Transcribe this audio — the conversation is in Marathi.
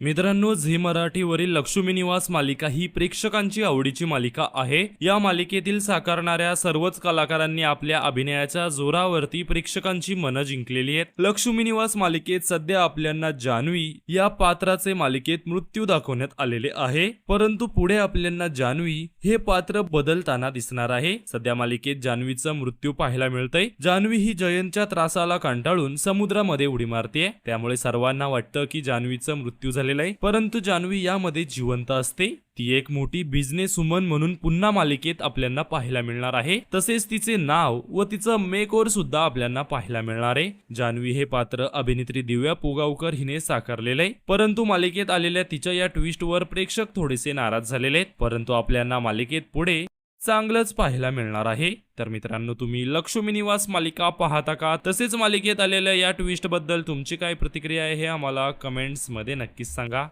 मित्रांनो झी मराठीवरील लक्ष्मी निवास मालिका ही प्रेक्षकांची आवडीची मालिका आहे. या मालिकेतील साकारणाऱ्या सर्वच कलाकारांनी आपल्या अभिनयाच्या जोरावरती प्रेक्षकांची मनं जिंकलेली आहेत. लक्ष्मी निवास मालिकेत सध्या आपल्यांना जान्हवी या पात्राचे मालिकेत मृत्यू दाखवण्यात आलेले आहे. परंतु पुढे आपल्यांना जान्हवी हे पात्र बदलताना दिसणार आहे. सध्या मालिकेत जान्हवीचा मृत्यू पाहायला मिळतंय. जान्हवी ही जयंतच्या त्रासाला कंटाळून समुद्रामध्ये उडी मारते त्यामुळे सर्वांना वाटतं की जान्हवीचा मृत्यू झालेला आहे. परंतु जान्हवी यामध्ये जिवंत असते. ती एक मोठी बिझनेस वुमन म्हणून पुन्हा मालिकेत आपल्याला पाहायला मिळणार आहे. तसेच तिचे नाव व तिचं मेकओव्हर सुद्धा आपल्याला पाहायला मिळणार आहे. जान्हवी हे पात्र अभिनेत्री दिव्या पोगावकर हिने साकारलेलं आहे. परंतु मालिकेत आलेल्या तिच्या या ट्विस्टवर प्रेक्षक थोडेसे नाराज झालेले आहेत. परंतु आपल्याला मालिकेत पुढे चांगलंच पाहायला मिळणार आहे. तर मित्रांनो तुम्ही लक्ष्मी निवास मालिका पाहता का? तसेच मालिकेत आलेल्या या ट्विस्टबद्दल तुमची काय प्रतिक्रिया आहे हे आम्हाला कमेंट्समध्ये नक्कीच सांगा.